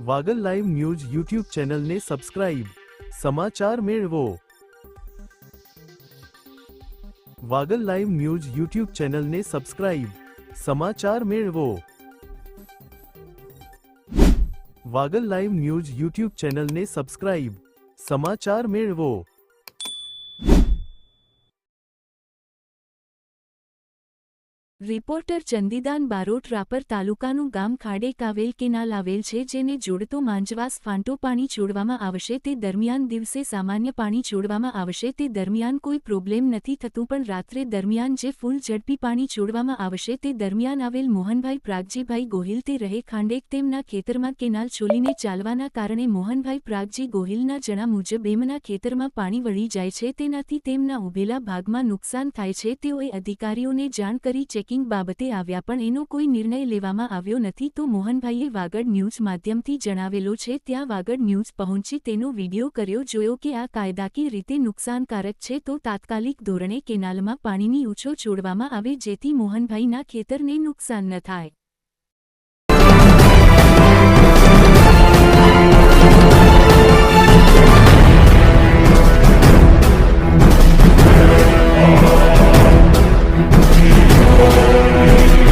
Wagle live news YouTube ચેનલને subscribe સમાચાર મેળવો વાગલ લાઈવ ન્યૂઝ યુટ્યુબ ચેનલને સબસ્ક્રાઇબ સમાચાર મેળવો વાગલ લાઈવ ન્યૂઝ યુટ્યુબ ચેનલને સબસ્ક્રાઇબ સમાચાર મેળવો રિપોર્ટર ચંદીદાન બારોટ રાપર તાલુકાનું ગામ ખાડે કાવેલ કેનાલ આવેલ છે જેને જોડતો માંજવાસ ફાંટો પાણી છોડવામાં આવશે તે દરમિયાન દિવસે સામાન્ય પાણી છોડવામાં આવશે તે દરમિયાન કોઈ પ્રોબ્લેમ નથી થતું પણ રાત્રે દરમિયાન જે ફૂલ ઝડપી પાણી છોડવામાં આવશે તે દરમિયાન આવેલ મોહનભાઈ પ્રાગજીભાઈ ગોહિલ તે રહે ખાંડેક તેમના ખેતરમાં કેનાલ છોલીને ચાલવાના કારણે મોહનભાઈ પ્રાગજી ગોહિલના જણા મુજબ એમના ખેતરમાં પાણી વળી જાય છે તેનાથી તેમના ઉભેલા ભાગમાં નુકસાન થાય છે તેઓએ અધિકારીઓને જાણ કરી ચેકિંગ બાબતે આવ્યા પણ એનો કોઈ નિર્ણય લેવામાં આવ્યો નથી તો મોહનભાઈએ વાગડ ન્યૂઝ માધ્યમથી જણાવેલો છે, ત્યાં વાગડ ન્યૂઝ પહોંચી તેનો વિડિયો કર્યો, જોયો કે આ કાયદાકીય રીતે નુકસાનકારક છે તો તાત્કાલિક ધોરણે કેનાલમાં પાણીની ઊંચો છોડવામાં આવે જેથી મોહનભાઈના ખેતરને નુકસાન ન થાય. Música